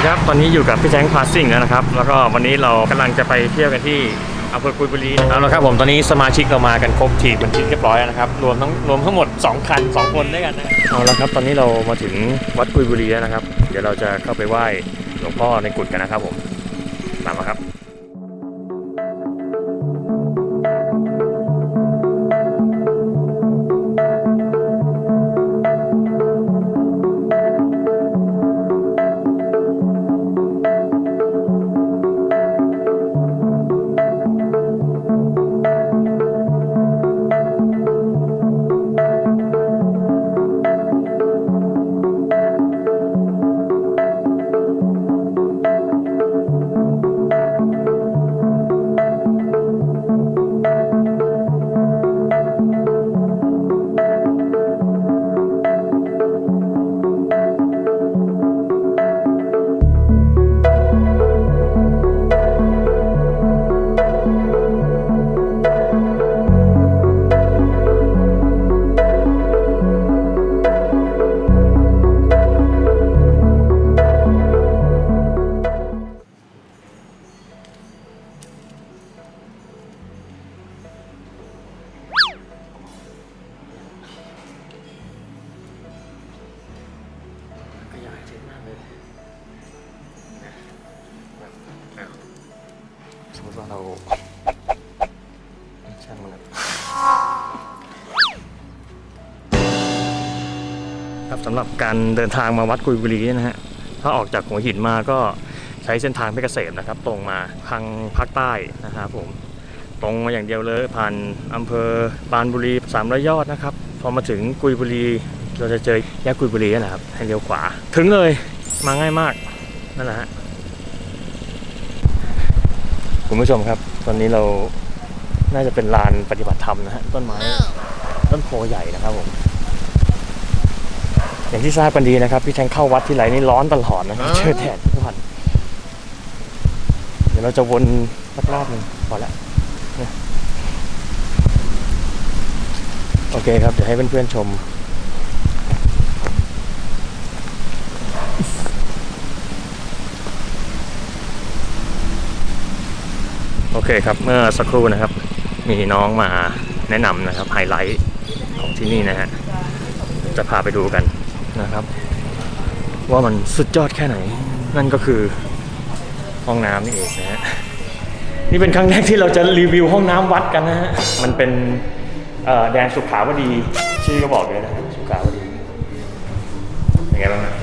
ดีครับ ตอนนี้อยู่กับพี่แจ้งพาสิ่งแล้วนะครับ แล้วก็วันนี้เรากำลังจะไปเที่ยวกันที่อำเภอกุยบุรีเอาละครับผม ตอนนี้สมาชิกเรามากันครบทีมเป็นที่เรียบร้อยแล้วนะครับ รวมทั้งรวมทั้งหมด 2 คัน 2 คนด้วยกันนะเอาละครับ ตอนนี้เรามาถึงวัดกุยบุรีแล้วนะครับ เดี๋ยวเราจะเข้าไปไหว้หลวงพ่อในกุฏกันนะครับผม ตามมาครับ ครับสำหรับการเดินทางมาวัดกุยบุรีนะฮะถ้าออกจากหัวหินมาก็ใช้เส้นทางเพชรเกษมนะครับ ตรงมาทางภาคใต้นะครับผมตรงมาอย่างเดียวเลยผ่านอำเภอปรานบุรีสามร้อยยอดนะครับ พอมาถึงกุยบุรีเราจะเจอแยกกุยบุรีนั่นแหละครับให้เลี้ยวขวา ถึงเลยมาง่ายมากนั่นแหละฮะคุณผู้ชมครับ ตอนนี้เราน่าจะเป็นลานปฏิบัติธรรมนะฮะต้นไม้ต้นโพใหญ่นะครับผม อย่างที่ทราบกันดีนะครับ พี่แทงเข้าวัดที่ไรนี่ร้อนตลอดนะครับเจอแดดทุกวันเดี๋ยวเราจะวนสักรอบหนึ่งพอแล้วโอเคครับ เดี๋ยวให้เพื่อนๆชม โอเคครับ เมื่อสักครู่นะครับ มีน้องมาแนะนำนะครับไฮไลท์ของที่นี่นะฮะจะพาไปดูกัน นะครับ ว่ามันสุดยอดแค่ไหน นั่นก็คือห้องน้ำนี่เองนะฮะนี่เป็นครั้งแรกที่เราจะรีวิวห้องน้ำวัดกันนะฮะมันเป็นเอ่อแดนสุขาวดี ชื่อก็บอกเลยนะฮะสุขาวดีเป็นไงบ้างนะ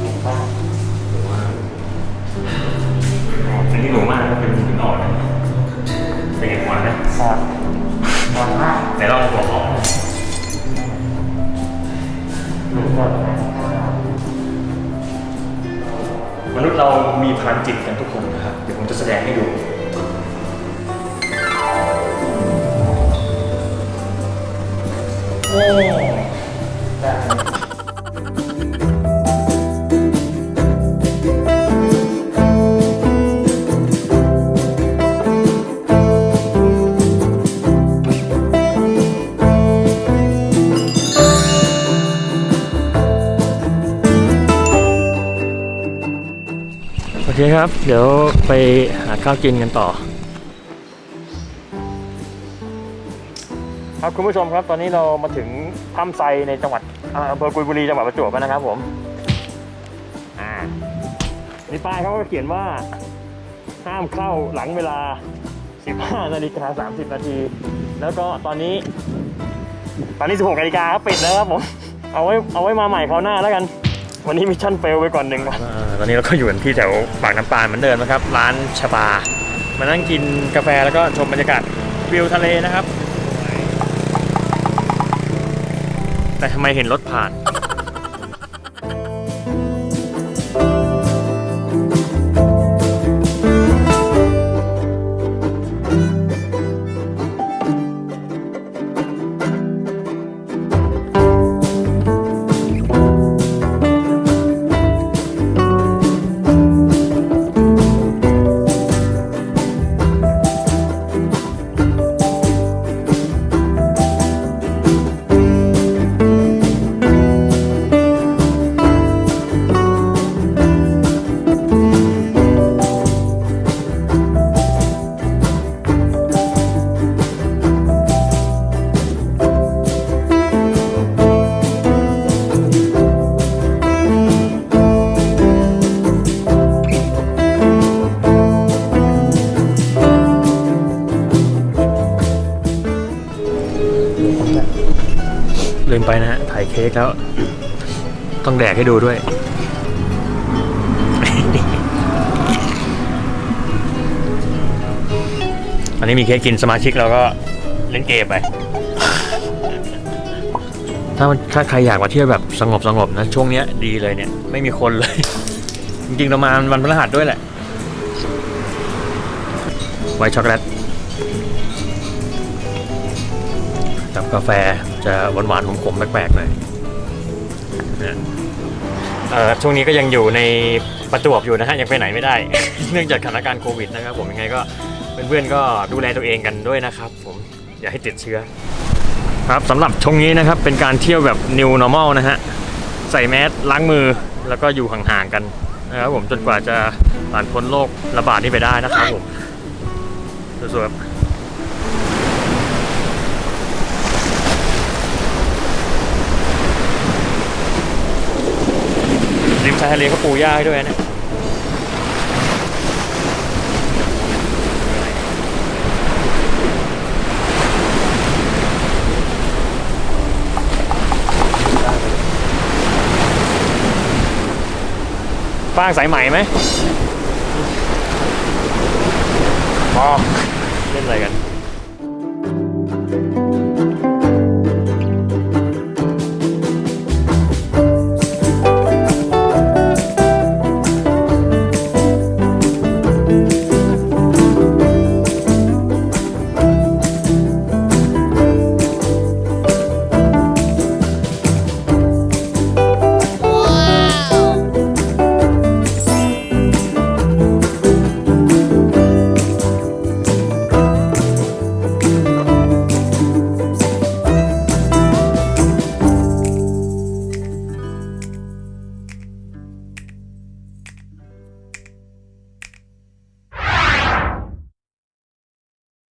หนูมากหนูมากอ๋ออันนี้หนูมาก พลังจิตกันทุกคนนะครับ เดี๋ยวผมจะแสดงให้ดูโอ้ โอเคครับ เดี๋ยวไปหาข้าวกินกันต่อ ครับคุณผู้ชมครับตอนนี้เรามาถึงถ้ำไซในจังหวัดอ่าอำเภอกุยบุรีจังหวัดประจวบแล้วนะครับผมอ่านี่ป้ายเขาก็เขียนว่า ห้ามเข้าหลังเวลา 15 นาฬิกา 30 นาที แล้วก็ตอนนี้ ตอนนี้ 16 นาฬิกาครับปิดแล้วครับผม เอาไว้เอาไว้มาใหม่คราวหน้าแล้วกัน วันนี้มิชชั่นเฟลไปก่อนหนึ่งวัน ตอนนี้เราก็อยู่กันที่แถวปากน้ำปานเหมือนเดิมนะครับ ร้านชบา มานั่งกินกาแฟแล้วก็ชมบรรยากาศวิวทะเลนะครับ แต่ทำไมเห็นรถผ่าน ไปนะฮะ ถ่ายเค้กแล้ว ต้องแดกให้ดูด้วย อันนี้มีเค้กกินสมาชิกเราก็เล่นเกมไป ถ้ามันถ้าใครอยากมาเที่ยวแบบสงบสงบนะ ช่วงเนี้ยดีเลยเนี่ย ไม่มีคนเลย จริงๆเรามาวันพฤหัสด้วยแหละ ไวช็อกโกแลต กับกาแฟจะหวานๆขมๆแปลกๆหน่อยนะเอ่อช่วงนี้ก็ยังอยู่ในประจวบอยู่นะฮะยังไปไหนไม่ได้ เนื่องจากสถานการณ์โควิดนะครับ ผมยังไงก็เพื่อนๆก็ดูแลตัวเองกันด้วยนะครับผมอย่าให้ติดเชื้อ ครับสำหรับช่วงนี้นะครับเป็นการเที่ยวแบบ new normal นะฮะใส่แมสล้างมือแล้วก็อยู่ห่างๆกันนะครับผมจนกว่าจะผ่านพ้นโรคระบาดนี้ไปได้นะครับผมสวยๆครับริม ชายทะเลเขาปูหญ้าให้ด้วยนะเนี่ยฟางสายไหมไหมพอเล่นอะไรกัน